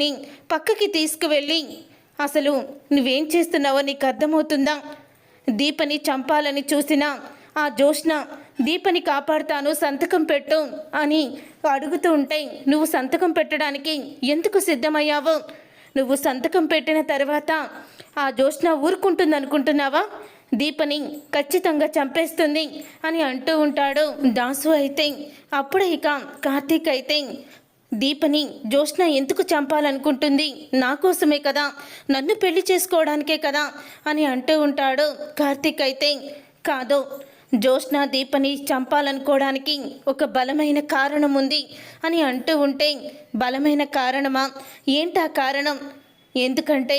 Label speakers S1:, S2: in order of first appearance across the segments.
S1: ని పక్కకి తీసుకువెళ్ళి అసలు నువ్వేం చేస్తున్నావో నీకు అర్థమవుతుందా? దీపని చంపాలని చూసినా ఆ జోష్న దీపని కాపాడుతాను సంతకం పెట్టు అని అడుగుతూ ఉంటే నువ్వు సంతకం పెట్టడానికి ఎందుకు సిద్ధమయ్యావు? నువ్వు సంతకం పెట్టిన తర్వాత ఆ జోష్న ఊరుకుంటుంది అనుకుంటున్నావా దీపని ఖచ్చితంగా చంపేస్తుంది అని అంటూ ఉంటాడు దాసు అయితే. అప్పుడే ఇక కార్తీక్ అయితే దీపని జ్యోష్ణ ఎందుకు చంపాలనుకుంటుంది? నా కోసమే కదా. నన్ను పెళ్ళి చేసుకోవడానికే కదా అని అంటూ ఉంటాడు కార్తీక్ అయితే. కాదు జ్యోష్ణ దీపని చంపాలనుకోవడానికి ఒక బలమైన కారణం ఉంది అని అంటూ ఉంటే బలమైన కారణమా? ఏంటా కారణం? ఎందుకంటే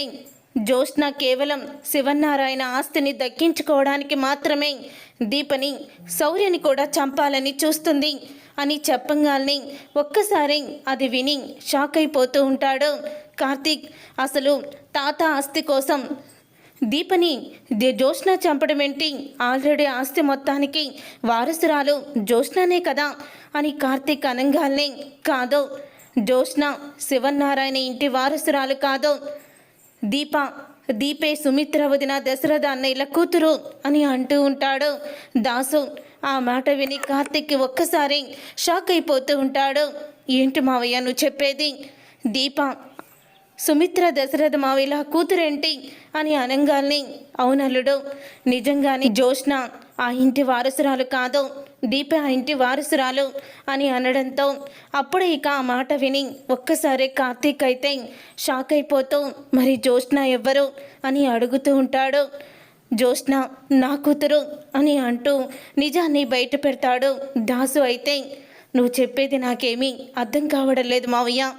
S1: జోష్న కేవలం శివనారాయణ ఆస్తిని దక్కించుకోవడానికి మాత్రమే దీపని శౌర్యని కూడా చంపాలని చూస్తుంది. అని చెప్పగానే ఒక్కసారి అది విని షాక్ అయిపోతూ ఉంటాడు. కార్తీక్ అసలు తాత ఆస్తి కోసం దీపని ది- జోష్న చంపడం ఏంటి? ఆల్రెడీ ఆస్తి మొత్తానికి వారసురాలు జోష్ననే కదా? అని కార్తీక్ అనంగాల్నే కాదు జోష్న శివనారాయణ ఇంటి వారసురాలు కాదు. దీప దీపే సుమిత్ర వదిన దశరథ అన్నయ్యల కూతురు అని అంటూ ఉంటాడు. దాసు ఆ మాట విని కార్తిక్ ఒక్కసారి షాక్ అయిపోతూ ఉంటాడు. ఏంటి మావయ్య నువ్వు చెప్పేది? దీప సుమిత్ర దశరథ మావిల కూతురేంటి అని అనంగాల్ని అవునల్లుడు నిజంగానే జోష్న ఆ ఇంటి వారసురాలు కాదు దీప ఆ ఇంటి వారసురాలు అని అనడంతో అప్పుడే ఇక ఆ మాట విని ఒక్కసారి కార్తీక్ అయితే షాక్ అయిపోతూ మరి జోష్న ఎవ్వరు అని అడుగుతూ ఉంటాడు. జోష్న నా కూతురు అని అంటూ నిజాన్ని బయట పెడతాడు దాసు అయితే. నువ్వు చెప్పేది నాకేమీ అర్థం కావడం లేదు మావయ్య.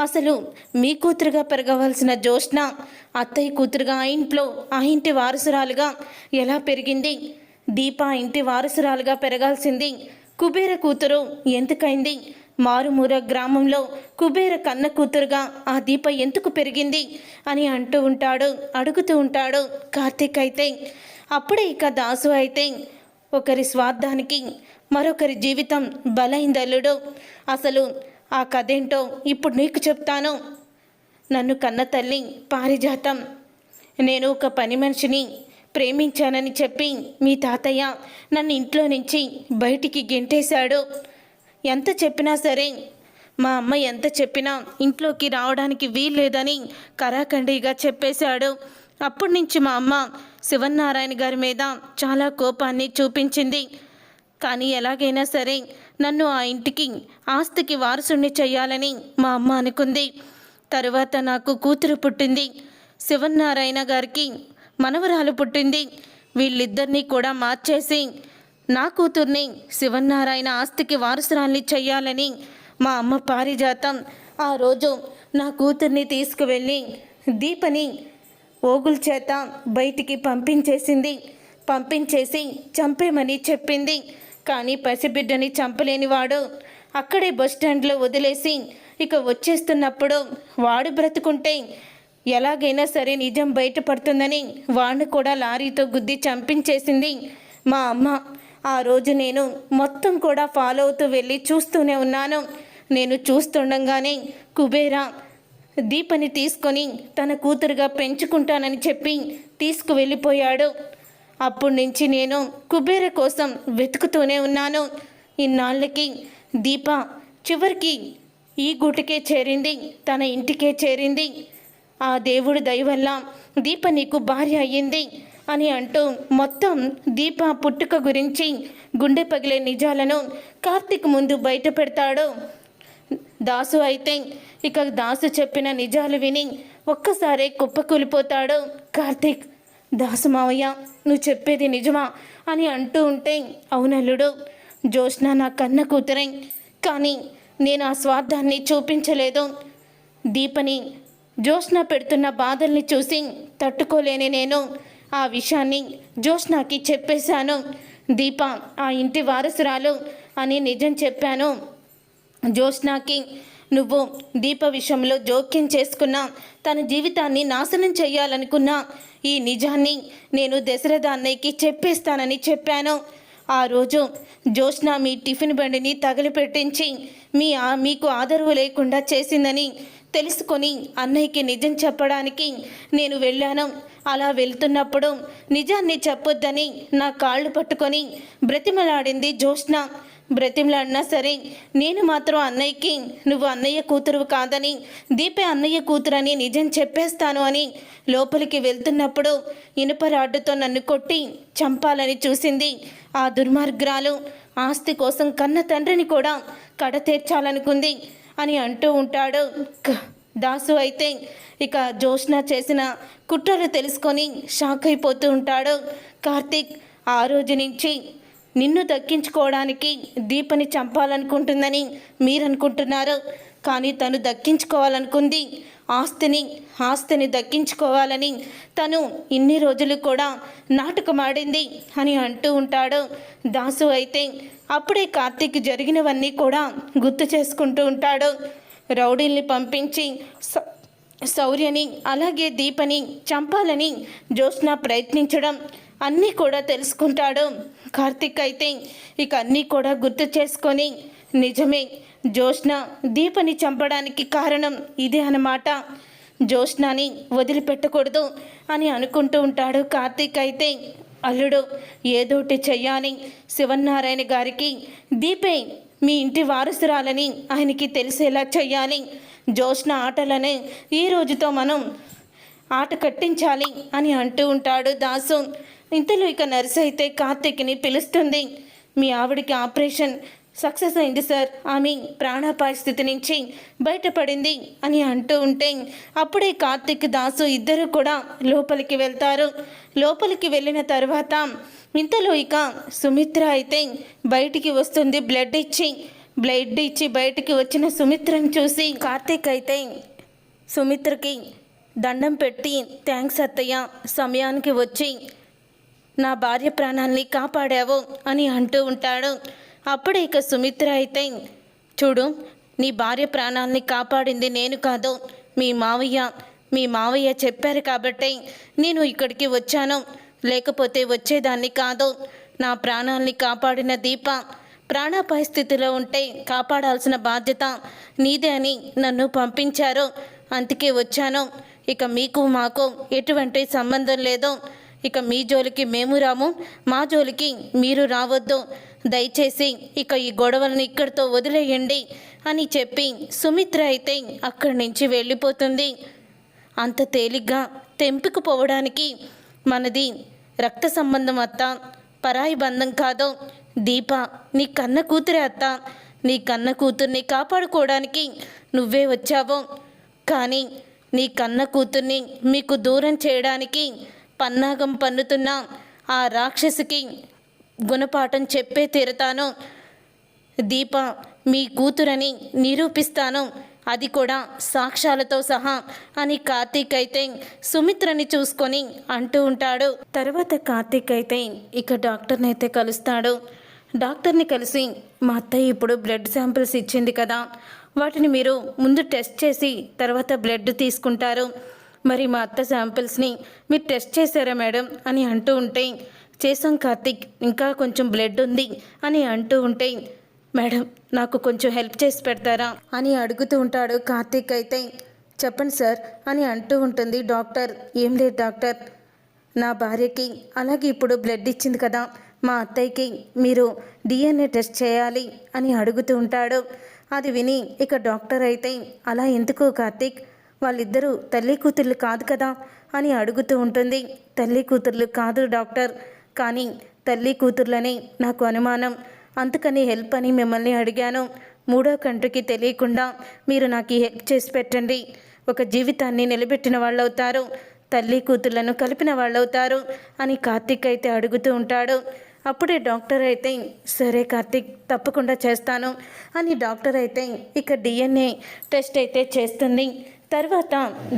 S1: అసలు మీ కూతురుగా పెరగవలసిన జోష్న అత్తయ్య కూతురుగా ఆ ఇంట్లో ఆ ఇంటి వారసురాలుగా ఎలా పెరిగింది? దీప ఇంటి వారసురాలుగా పెరగాల్సింది. కుబేర కూతురు ఎందుకైంది? మారుమూర గ్రామంలో కుబేర కన్న కూతురుగా ఆ దీప ఎందుకు పెరిగింది అని అంటూ ఉంటాడు అడుగుతూ ఉంటాడు కార్తీక్ అయితే. అప్పుడే ఇక దాసు అయితే ఒకరి స్వార్థానికి మరొకరి జీవితం బలైందల్లుడు. అసలు ఆ కథేంటో ఇప్పుడు నీకు చెప్తాను. నన్ను కన్న తల్లి పారిజాతం. నేను ఒక పని మనిషిని ప్రేమించానని చెప్పి మీ తాతయ్య నన్ను ఇంట్లో నుంచి బయటికి గెంటేశాడు. ఎంత చెప్పినా సరే మా అమ్మ ఎంత చెప్పినా ఇంట్లోకి రావడానికి వీల్లేదని కరాఖండిగా చెప్పేశాడు. అప్పటి నుంచి మా అమ్మ శివనారాయణ గారి మీద చాలా కోపాన్ని చూపించింది. కానీ ఎలాగైనా సరే నన్ను ఆ ఇంటికి ఆస్తికి వారసుని చేయాలని మా అమ్మ అనుకుంది. తరువాత నాకు కూతురు పుట్టింది. శివనారాయణ గారికి మనవరాలు పుట్టింది. వీళ్ళిద్దరినీ కూడా మార్చేసి నా కూతుర్ని శివనారాయణ ఆస్తికి వారసురాల్ని చెయ్యాలని మా అమ్మ పారిజాతం. ఆ రోజు నా కూతుర్ని తీసుకువెళ్ళి దీపని ఓగుల చేత బయటికి పంపించేసింది. పంపించేసి చంపేమని చెప్పింది. కానీ పసిబిడ్డని చంపలేనివాడు అక్కడే బస్ స్టాండ్లో వదిలేసి ఇక వచ్చేస్తున్నప్పుడు వాడు బ్రతుకుంటే ఎలాగైనా సరే నిజం బయటపడుతుందని వాడిని కూడా లారీతో గుద్ది చంపించేసింది మా అమ్మ. ఆ రోజు నేను మొత్తం కూడా ఫాలో అవుతూ వెళ్ళి చూస్తూనే ఉన్నాను. నేను చూస్తుండగానే కుబేరా దీపని తీసుకొని తన కూతురుగా పెంచుకుంటానని చెప్పి తీసుకువెళ్ళిపోయాడు. అప్పటి నుంచి నేను కుబేర కోసం వెతుకుతూనే ఉన్నాను. ఇన్నాళ్ళకి దీప చివరికి ఈ గుటికే చేరింది తన ఇంటికే చేరింది. ఆ దేవుడి దయవల్ల దీప నీకు భార్య అయ్యింది. అని అంటూ మొత్తం దీప పుట్టుక గురించి గుండె పగిలే నిజాలను కార్తిక్ ముందు బయట పెడతాడు. దాసు అయితే ఇక దాసు చెప్పిన నిజాలు విని ఒక్కసారే కుప్పకూలిపోతాడు కార్తీక్. దాసు మావయ్య నువ్వు చెప్పేది నిజమా అని అంటూ ఉంటే అవునల్లుడు జోష్న నా కన్న కూతురే కానీ నేను ఆ స్వార్థాన్ని చూపించలేదు. దీపని జోష్న పెడుతున్న బాధల్ని చూసి తట్టుకోలేని నేను. ఆ విషయాన్ని జోష్నాకి చెప్పేశాను. దీప ఆ ఇంటి వారసురాలు అని నిజం చెప్పాను. జోష్నాకి నువ్వు దీప విషయంలో జోక్యం చేసుకున్నా తన జీవితాన్ని నాశనం చేయాలనుకున్నా ఈ నిజాన్ని నేను దశరథ అన్నయ్యకి చెప్పేస్తానని చెప్పాను. ఆ రోజు జోష్న మీ టిఫిన్ బండిని తగిలిపెట్టించి మీ ఆ మీకు ఆదరవు లేకుండా చేసిందని తెలుసుకొని అన్నయ్యకి నిజం చెప్పడానికి నేను వెళ్ళాను. అలా వెళ్తున్నప్పుడు నిజాన్ని చెప్పొద్దని నా కాళ్ళు పట్టుకొని బ్రతిమలాడింది జ్యోత్స్న. బ్రతిమలాడినా సరే నేను మాత్రం అన్నయ్యకి నువ్వు అన్నయ్య కూతురు కాదని దీపే అన్నయ్య కూతురని నిజం చెప్పేస్తాను అని లోపలికి వెళ్తున్నప్పుడు ఇనుప రాడ్డుతో నన్ను కొట్టి చంపాలని చూసింది ఆ దుర్మార్గురాలు. ఆస్తి కోసం కన్న తండ్రిని కూడా కడతీర్చాలనుకుంది అని అంటూ ఉంటాడు. దాసు అయితే ఇక జోష్న చేసిన కుట్రలు తెలుసుకొని షాక్ అయిపోతూ ఉంటాడు. కార్తీక్ ఆ రోజు నుంచి నిన్ను దక్కించుకోవడానికి దీపని చంపాలనుకుంటుందని మీరనుకుంటున్నారు. కానీ తను దక్కించుకోవాలనుకుంది. ఆస్తిని ఆస్తిని దక్కించుకోవాలని తను ఇన్ని రోజులు కూడా నాటకమాడింది అని అంటూ ఉంటాడు. దాసు అయితే అప్పుడే కార్తీక్ జరిగినవన్నీ కూడా గుర్తు చేసుకుంటూ ఉంటాడు. రౌడీల్ని పంపించి శౌర్యని అలాగే దీపని చంపాలని జ్యోత్స్న ప్రయత్నించడం అన్నీ కూడా తెలుసుకుంటాడు. కార్తిక్ అయితే ఇక అన్నీ కూడా గుర్తు చేసుకొని నిజమే జ్యోత్స్న దీపని చంపడానికి కారణం ఇదే అన్నమాట. జ్యోత్స్నాని వదిలిపెట్టకూడదు అని అనుకుంటూ ఉంటాడు కార్తీక్ అయితే. అల్లుడు ఏదోటి చెయ్యాలి. శివనారాయణ గారికి దీపే మీ ఇంటి వారసురాలని ఆయనకి తెలిసేలా చెయ్యాలి. జ్యోత్స్న ఆటలనే ఈ రోజుతో మనం ఆట కట్టించాలి అని అంటూ ఉంటాడు దాసు. ఇంతలో ఇక నర్సు అయితే కార్తిక్ని పిలుస్తుంది. మీ ఆవిడకి ఆపరేషన్ సక్సెస్ అయింది సార్. ఆమె ప్రాణాపాయ స్థితి నుంచి బయటపడింది అని అంటూ ఉంటే అప్పుడే కార్తిక్ దాసు ఇద్దరు కూడా లోపలికి వెళ్తారు. లోపలికి వెళ్ళిన తర్వాత ఇంతలో ఇక సుమిత్ర అయితే బయటికి వస్తుంది. బ్లడ్ ఇచ్చి బ్లడ్ ఇచ్చి బయటికి వచ్చిన సుమిత్రను చూసి కార్తీక్ అయితే సుమిత్రకి దండం పెట్టి థ్యాంక్స్ అత్తయ్య సమయానికి వచ్చి నా భార్య ప్రాణాల్ని కాపాడావు అని అంటూ ఉంటాడు. అప్పుడు ఇక సుమిత్ర అయితే చూడు నీ భార్య ప్రాణాల్ని కాపాడింది నేను కాదు. మీ మావయ్య మీ మావయ్య చెప్పారు కాబట్టి నేను ఇక్కడికి వచ్చాను. లేకపోతే వచ్చేదాన్ని కాదు. నా ప్రాణాల్ని కాపాడిన దీప ప్రాణాపాయ స్థితిలో ఉంటే కాపాడాల్సిన బాధ్యత నీదే అని నన్ను పంపించారు. అందుకే వచ్చాను. ఇక మీకు మాకు ఎటువంటి సంబంధం లేదు. ఇక మీ జోలికి మేము రాము. మా జోలికి మీరు రావద్దు. దయచేసి ఇక ఈ గొడవలను ఇక్కడితో వదిలేయండి అని చెప్పి సుమిత్ర అయితే అక్కడి నుంచి వెళ్ళిపోతుంది. అంత తేలిగ్గా తెంపుకుపోవడానికి మనది రక్త సంబంధం అత్త పరాయి బంధం కాదు. దీప నీ కన్న కూతురే అత్త. నీ కన్న కూతుర్ని కాపాడుకోవడానికి నువ్వే వచ్చావు. కానీ నీ కన్న కూతుర్ని మీకు దూరం చేయడానికి పన్నాగం పన్నుతున్న ఆ రాక్షసికి గుణపాఠం చెప్పే తీరుతాను. దీప మీ కూతురని నిరూపిస్తాను. అది కూడా సాక్ష్యాలతో సహా అని కార్తీక్ అయితే సుమిత్రని చూసుకొని అంటూ ఉంటాడు. తర్వాత కార్తీక్ అయితే ఇక డాక్టర్ని అయితే కలుస్తాడు. డాక్టర్ని కలిసి మా అత్తయ్య ఇప్పుడు బ్లడ్ శాంపిల్స్ ఇచ్చింది కదా వాటిని మీరు ముందు టెస్ట్ చేసి తర్వాత బ్లడ్ తీసుకుంటారు. మరి మా అత్త శాంపిల్స్ని మీరు టెస్ట్ చేశారా మేడం? అని అంటూ ఉంటే చేసాం కార్తీక్ ఇంకా కొంచెం బ్లడ్ ఉంది అని అంటూ ఉంటే మేడం నాకు కొంచెం హెల్ప్ చేసి పెడతారా? అని అడుగుతూ ఉంటాడు కార్తీక్ అయితే. చెప్పండి సార్ అని అంటూ ఉంటుంది డాక్టర్. ఏం లేదు డాక్టర్. నా భార్యకి అలాగే ఇప్పుడు బ్లడ్ ఇచ్చింది కదా మా అత్తయ్యకి మీరు డిఎన్ఏ టెస్ట్ చేయాలి అని అడుగుతూ ఉంటాడు. అది విని ఇక డాక్టర్ అయితే అలా ఎందుకు కార్తీక్? వాళ్ళిద్దరూ తల్లి కూతుర్లు కాదు కదా అని అడుగుతూ ఉంటుంది. తల్లి కూతుర్లు కాదు డాక్టర్. కానీ తల్లి కూతుర్లని నాకు అనుమానం. అందుకని హెల్ప్ అని మిమ్మల్ని అడిగాను. మూడో కంటికి తెలియకుండా మీరు నాకు ఈ హెల్ప్ చేసి పెట్టండి. ఒక జీవితాన్ని నిలబెట్టిన వాళ్ళవుతారు. తల్లి కూతుర్లను కలిపిన వాళ్ళవుతారు అని కార్తీక్ అయితే అడుగుతూ ఉంటాడు. అప్పుడే డాక్టర్ అయితే సరే కార్తీక్ తప్పకుండా చేస్తాను అని డాక్టర్ అయితే ఇక డిఎన్ఏ టెస్ట్ అయితే చేస్తుంది. తర్వాత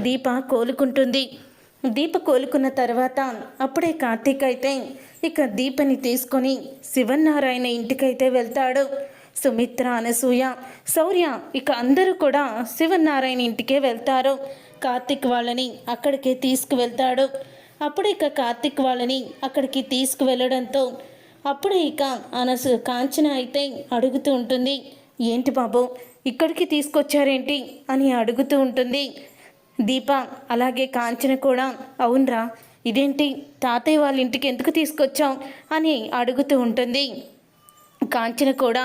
S1: దీప కోలుకుంటుంది. దీప కోలుకున్న తర్వాత అప్పుడే కార్తీక్ అయితే ఇక దీపని తీసుకొని శివనారాయణ ఇంటికైతే వెళ్తాడు. సుమిత్ర అనసూయ శౌర్య ఇక అందరూ కూడా శివనారాయణ ఇంటికే వెళ్తారు. కార్తీక్ వాళ్ళని అక్కడికే తీసుకువెళ్తాడు. అప్పుడు ఇక కార్తీక్ వాళ్ళని అక్కడికి తీసుకువెళ్ళడంతో అప్పుడే ఇక అనసు కాంచన అయితే అడుగుతూ ఉంటుంది. ఏంటి బాబు ఇక్కడికి తీసుకొచ్చారేంటి? అని అడుగుతూ ఉంటుంది. దీప అలాగే కాంచన కూడా. అవునరా ఇదేంటి? తాతయ్య వాళ్ళ ఇంటికి ఎందుకు తీసుకొచ్చాం అని అడుగుతూ ఉంటుంది. కాంచన కూడా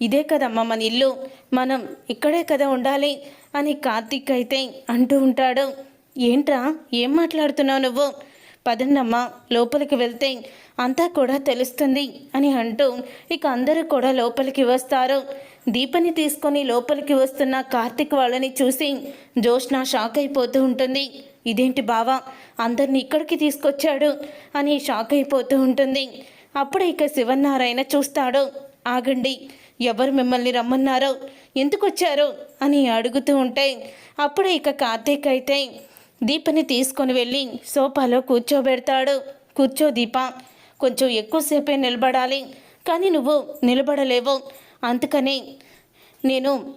S1: ఇదే కదమ్మా మన ఇల్లు మనం ఇక్కడే కదా ఉండాలి అని కార్తీక్ అయితే అంటూ ఉంటాడు. ఏంట్రా ఏం మాట్లాడుతున్నావు నువ్వు? పదండమ్మా లోపలికి వెళ్తే అంతా కూడా తెలుస్తుంది అని అంటూ ఇక అందరూ కూడా లోపలికి వస్తారు. దీపని తీసుకొని లోపలికి వస్తున్న కార్తీక్ వాళ్ళని చూసి జోష్న షాక్ అయిపోతూ ఉంటుంది. ఇదేంటి బావా? అందరిని ఇక్కడికి తీసుకొచ్చాడు అని షాక్ అయిపోతూ ఉంటుంది. అప్పుడు ఇక శివన్నారాయణ చూస్తాడు. ఆగండి ఎవరు మిమ్మల్ని రమ్మన్నారో? ఎందుకు వచ్చారు అని అడుగుతూ ఉంటే అప్పుడే ఇక కార్తీక్ అయితే దీపని తీసుకొని వెళ్ళి సోఫాలో కూర్చోబెడతాడు. కూర్చో దీప కొంచెం ఎక్కువసేపే నిలబడాలి. కానీ నువ్వు నిలబడలేవు. అందుకని నేను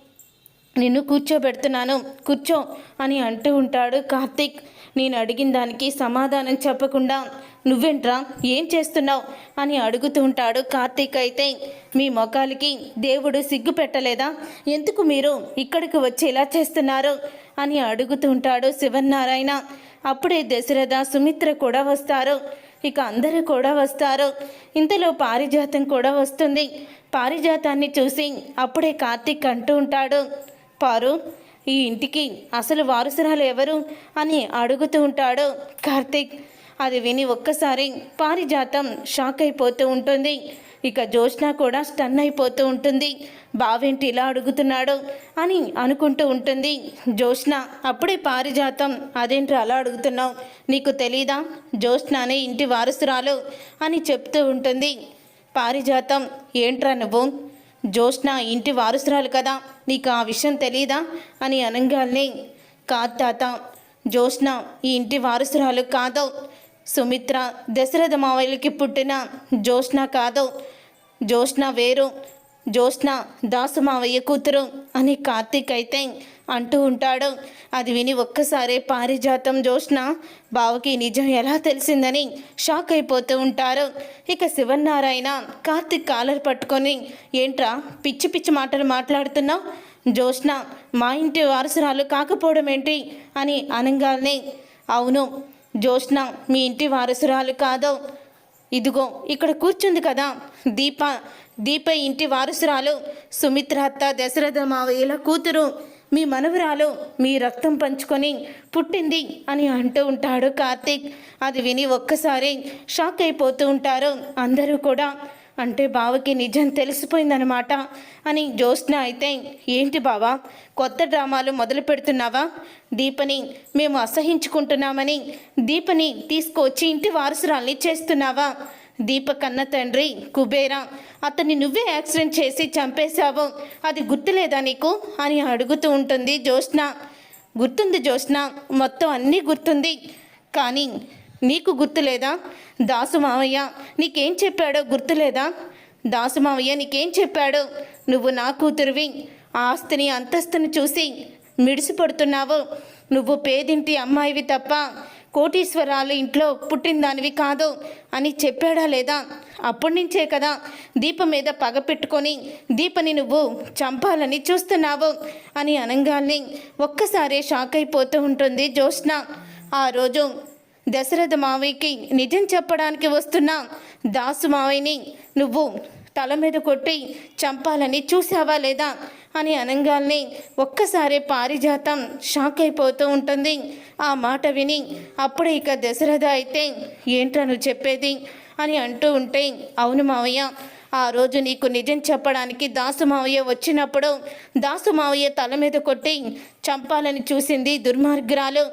S1: నిన్ను కూర్చోబెడుతున్నాను కూర్చో అని అంటూ ఉంటాడు. కార్తీక్ నేను అడిగిన దానికి సమాధానం చెప్పకుండా నువ్వేంట్రా? ఏం చేస్తున్నావు? అని అడుగుతూ ఉంటాడు. కార్తీక్ అయితే మీ మొఖాలకి దేవుడు సిగ్గు పెట్టలేదా? ఎందుకు మీరు ఇక్కడికి వచ్చి ఇలా చేస్తున్నారు? అని అడుగుతూ ఉంటాడు శివనారాయణ అప్పుడే దశరథ సుమిత్ర కూడా వస్తారు. ఇక అందరూ కూడా వస్తారు. ఇంతలో పారిజాతం కూడా వస్తుంది. పారిజాతాన్ని చూసి అప్పుడే కార్తీక్ అంటూ ఉంటాడు పారు ఈ ఇంటికి అసలు వారసురాలు ఎవరు? అని అడుగుతూ ఉంటాడు కార్తీక్. అది విని ఒక్కసారి పారిజాతం షాక్ అయిపోతూ ఉంటుంది. ఇక జోష్న కూడా స్టన్ అయిపోతూ ఉంటుంది. బావేంటి ఇలా అడుగుతున్నాడు? అని అనుకుంటూ ఉంటుంది. జోష్న అప్పుడే పారిజాతం. అదేంటి అలా అడుగుతున్నావు? నీకు తెలీదా? జోష్న అనే ఇంటి వారసురాలు అని చెప్తూ ఉంటుంది. పారిజాతం ఏంట్రా నువ్వు? జోష్న ఇంటి వారసురాలు కదా. నీకు ఆ విషయం తెలీదా? అని అనగానే కాదు తాత జోష్న ఈ ఇంటి వారసురాలు కాదు. సుమిత్ర దశరథ మావయ్యకి పుట్టిన జోష్న కాదు జోష్న వేరు జోష్న దాసు మావయ్య కూతురు అని కార్తీక్ అయితే అంటూ ఉంటాడు. అది విని ఒక్కసారే పారిజాతం జోష్న బావకి నిజం ఎలా తెలిసిందని షాక్ అయిపోతూ ఉంటారు. ఇక శివనారాయణ కార్తీక్ కాలర్ పట్టుకొని ఏంట్రా పిచ్చి పిచ్చి మాటలు మాట్లాడుతున్నావు? జోష్న మా ఇంటి వారసురాలు కాకపోవడం ఏంటి అని అనగానే అవును జ్యోత్స్న మీ ఇంటి వారసురాలు కాదు. ఇదిగో ఇక్కడ కూర్చుంది కదా. దీప దీప ఇంటి వారసురాలు. సుమిత్రహత్త దశరథ మావయ్యల కూతురు. మీ మనవరాలు మీ రక్తం పంచుకొని పుట్టింది అని అంటూ ఉంటాడు కార్తీక్. అది విని ఒక్కసారి షాక్ అయిపోతూ ఉంటారు అందరూ కూడా. అంటే బావకి నిజం తెలిసిపోయిందనమాట అని జ్యోత్స్న అయితే ఏంటి బావా కొత్త డ్రామాలు మొదలు పెడుతున్నావా? దీపని మేము అసహించుకుంటున్నామని దీపని తీసుకొచ్చి ఇంటి వారసురాల్ని చేస్తున్నావా? దీప కన్న తండ్రి కుబేరా అతన్ని నువ్వే యాక్సిడెంట్ చేసి చంపేశావు. అది గుర్తులేదా నీకు? అని అడుగుతూ ఉంటుంది జ్యోత్స్న. గుర్తుంది జ్యోత్స్న మొత్తం అన్నీ గుర్తుంది కానీ నీకు గుర్తులేదా? దాసు మావయ్య నీకేం చెప్పాడో గుర్తులేదా? దాసు మావయ్య నీకేం చెప్పాడో? నువ్వు నా కూతురువి. ఆస్తిని అంతస్తుని చూసి మిడిసిపడుతున్నావు. నువ్వు పేదింటి అమ్మాయివి తప్ప కోటీశ్వరాలు ఇంట్లో పుట్టిన దానివి కాదు అని చెప్పాడా లేదా? అప్పటి నుంచే కదా దీప మీద పగ పెట్టుకొని దీపని నువ్వు చంపాలని చూస్తున్నావు అని అనగానే ఒక్కసారే షాక్ అయిపోతూ ఉంటుంది జ్యోత్స్న. ఆ రోజు దశరథ మావయ్యకి నిజం చెప్పడానికి వస్తున్న దాసు మావయ్యని నువ్వు తల మీద కొట్టి చంపాలని చూసావా లేదా అని అనంగాల్ని ఒక్కసారి పారిజాతం షాక్ అయిపోతూ ఉంటుంది. ఆ మాట విని అప్పుడే ఇక దశరథ అయితే ఏంట్రా నువ్వు చెప్పేది అని అంటూ ఉంటే అవును మావయ్య ఆ రోజు నీకు నిజం చెప్పడానికి దాసు మావయ్య వచ్చినప్పుడు దాసు మావయ్య తల మీద కొట్టి చంపాలని చూసింది దుర్మార్గురాలు.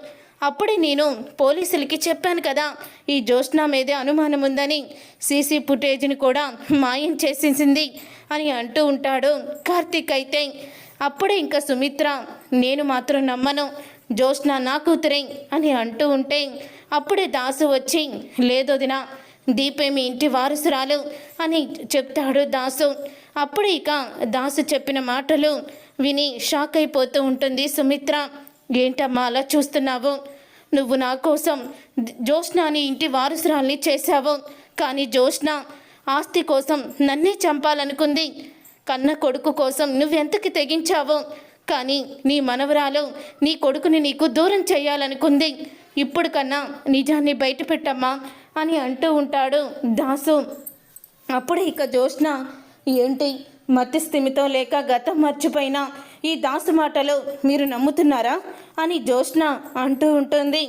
S1: అప్పుడే నేను పోలీసులకి చెప్పాను కదా ఈ జ్యోత్స్న మీదే అనుమానం ఉందని సీసీ ఫుటేజ్ని కూడా మాయం చేసేసింది అని అంటూ ఉంటాడు కార్తీక్ అయితే. అప్పుడే ఇంకా సుమిత్ర నేను మాత్రం నమ్మను జ్యోత్స్న నా కూతురే అని అంటూ ఉంటే అప్పుడే దాసు వచ్చి లేదొదిన దీపే మీ ఇంటి వారసురాలు అని చెప్తాడు దాసు. అప్పుడే ఇక దాసు చెప్పిన మాటలు విని షాక్ అయిపోతూ ఉంటుంది సుమిత్ర. ఏంటమ్మా అలా చూస్తున్నావు? నువ్వు నా కోసం జోష్నాని ఇంటి వారసురాల్ని చేశావు. కానీ జోష్న ఆస్తి కోసం నన్నే చంపాలనుకుంది. కన్న కొడుకు కోసం నువ్వెంతకి తెగించావు? కానీ నీ మనవరాలు నీ కొడుకుని నీకు దూరం చేయాలనుకుంది. ఇప్పుడు కన్నా నిజాన్ని బయట పెట్టమ్మా అని అంటూ ఉంటాడు దాసు. అప్పుడే ఇక జోష్న ఏంటి మతిస్థిమితో లేక గతం మర్చిపోయినా ఈ దాసు మాటలు మీరు నమ్ముతున్నారా? అని జోష్న అంటూ ఉంటుంది.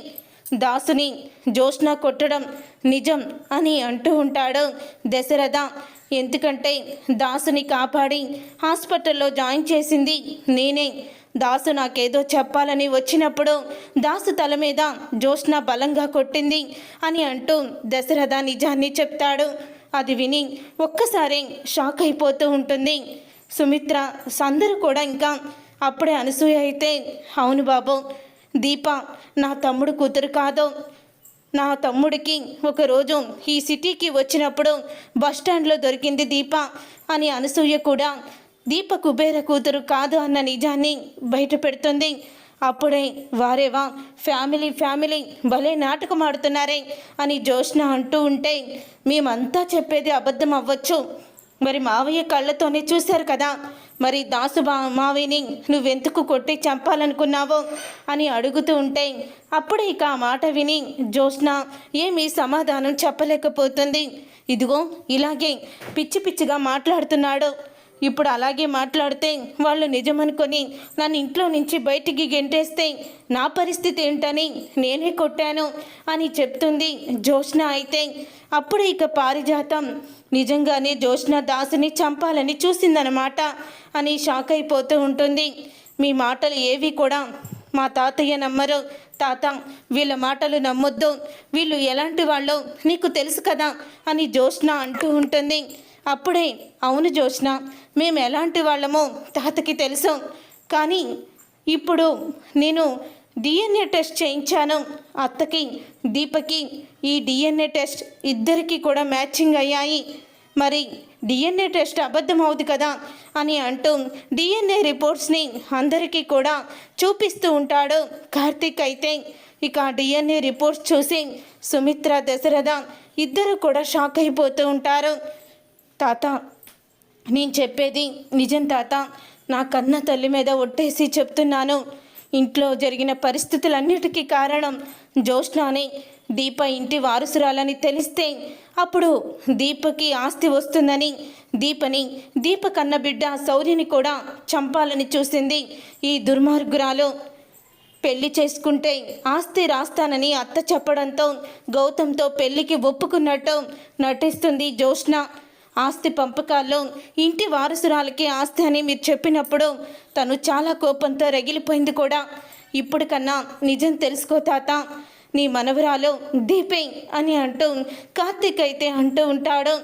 S1: దాసుని జోష్న కొట్టడం నిజం అని అంటూ ఉంటాడు దశరథ. ఎందుకంటే దాసుని కాపాడి హాస్పిటల్లో జాయిన్ చేసింది నేనే. దాసు నాకేదో చెప్పాలని వచ్చినప్పుడు దాసు తల మీద జోష్న బలంగా కొట్టింది అని అంటూ దశరథ నిజాన్ని చెప్తాడు. అది విని ఒక్కసారి షాక్ అయిపోతూ ఉంటుంది. సుమిత్ర అందరూ కూడా ఇంకా అప్పుడే అనసూయ అయితే అవును బాబు దీప నా తమ్ముడు కూతురు కాదు. నా తమ్ముడికి ఒకరోజు ఈ సిటీకి వచ్చినప్పుడు బస్ స్టాండ్లో దొరికింది దీప అని అనసూయ కూడా దీప కుబేర కూతురు కాదు అన్న నిజాన్ని బయట పెడుతుంది. అప్పుడే వారేవా ఫ్యామిలీ ఫ్యామిలీ భలే నాటకం ఆడుతున్నారే అని జోష్న అంటూ ఉంటే మేమంతా చెప్పేది అబద్ధం అవ్వచ్చు. మరి మావయ్య కళ్ళతోనే చూశారు కదా. మరి దాసు మావిని మావయ్యని నువ్వెందుకు కొట్టి చంపాలనుకున్నావో అని అడుగుతూ ఉంటే అప్పుడే ఇక ఆ మాట విని జోష్న ఏమీ సమాధానం చెప్పలేకపోతుంది. ఇదిగో ఇలాగే పిచ్చి పిచ్చిగా మాట్లాడుతున్నాడు. ఇప్పుడు అలాగే మాట్లాడితే వాళ్ళు నిజమనుకొని నన్ను ఇంట్లో నుంచి బయటికి గెంటేస్తే నా పరిస్థితి ఏంటని నేనే కొట్టాను అని చెప్తుంది జోష్న అయితే. అప్పుడు ఇక పారిజాతం. నిజంగానే జోష్న దాసుని చంపాలని చూసిందనమాట అని షాక్ అయిపోతూ ఉంటుంది. మీ మాటలు ఏవి కూడా మా తాతయ్య నమ్మరు. తాత వీళ్ళ మాటలు నమ్మొద్దు. వీళ్ళు ఎలాంటి వాళ్ళు? నీకు తెలుసు కదా అని జోష్న అంటూ ఉంటుంది. అప్పుడే అవును జోష్న మేము ఎలాంటి వాళ్ళమో తాతకి తెలుసు. కానీ ఇప్పుడు నేను డిఎన్ఏ టెస్ట్ చేయించాను. అత్తకి దీపకి ఈ డిఎన్ఏ టెస్ట్ ఇద్దరికి కూడా మ్యాచింగ్ అయ్యాయి. మరి డిఎన్ఏ టెస్ట్ అబద్ధం అవుతుంది కదా అని అంటూ డిఎన్ఏ రిపోర్ట్స్ని అందరికీ కూడా చూపిస్తూ ఉంటాడు కార్తీక్ అయితే. ఇక డిఎన్ఏ రిపోర్ట్స్ చూసి సుమిత్ర దశరథ ఇద్దరు కూడా షాక్ అయిపోతూ ఉంటారు. తాత నేను చెప్పేది నిజం తాత. నా కన్న తల్లి మీద ఒట్టేసి చెప్తున్నాను. ఇంట్లో జరిగిన పరిస్థితులన్నిటికీ కారణం జ్యోష్నాని దీప ఇంటి వారసురాలని తెలిస్తే అప్పుడు దీపకి ఆస్తి వస్తుందని దీపని దీప కన్న బిడ్డ శౌర్యని కూడా చంపాలని చూసింది ఈ దుర్మార్గురాలు. పెళ్ళి చేసుకుంటే ఆస్తి రాస్తానని అత్త చెప్పడంతో గౌతమ్తో పెళ్ళికి ఒప్పుకున్నట్టు నటిస్తుంది జోష్న ఆస్తి పంపకాల్లో ఇంటి వారసురాలకి ఆస్తి అని మీరు చెప్పినప్పుడు తను చాలా కోపంతో రగిలిపోయింది కూడా. ఇప్పటికన్నా నిజం తెలుసుకో తాత. నీ మనవరాలు దీపే అని అంటూ కార్తీక్ అయితే అంటూ ఉంటాడు.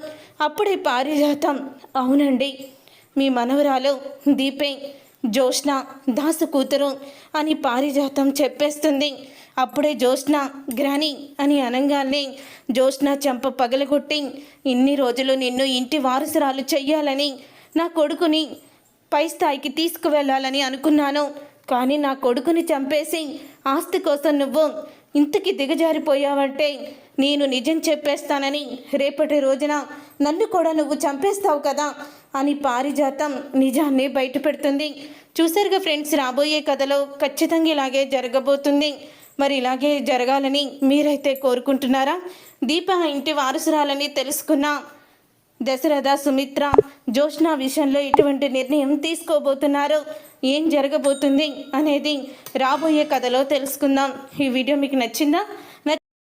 S1: అప్పుడే పారిజాతం. అవునండి. మీ మనవరాలు దీపే జోష్న దాసు కూతురు అని పారిజాతం చెప్పేస్తుంది. అప్పుడే జ్యోత్స్న గ్రాని అని అనగానే జ్యోత్స్న చెంప పగలగొట్టి ఇన్ని రోజులు నిన్ను ఇంటి వారసురాలు చెయ్యాలని నా కొడుకుని పై స్థాయికి తీసుకువెళ్ళాలని అనుకున్నాను. కానీ నా కొడుకుని చంపేసి ఆస్తి కోసం నువ్వు ఇంతకి దిగజారిపోయావంటే నేను నిజం చెప్పేస్తానని రేపటి రోజున నన్ను కూడా నువ్వు చంపేస్తావు కదా అని పారిజాతం నిజాన్ని బయటపెడుతుంది. చూసారుగా ఫ్రెండ్స్ రాబోయే కథలో ఖచ్చితంగా ఇలాగే జరగబోతుంది. మరి ఇలాగే జరగాలని మీరైతే కోరుకుంటున్నారా? దీప ఇంటి వారసురాలని తెలుసుకున్న దశరథ సుమిత్ర జోష్ణ విషయంలో ఎటువంటి నిర్ణయం తీసుకోబోతున్నారు. ఏం జరగబోతుంది అనేది రాబోయే కథలో తెలుసుకుందాం. ఈ వీడియో మీకు నచ్చిందా?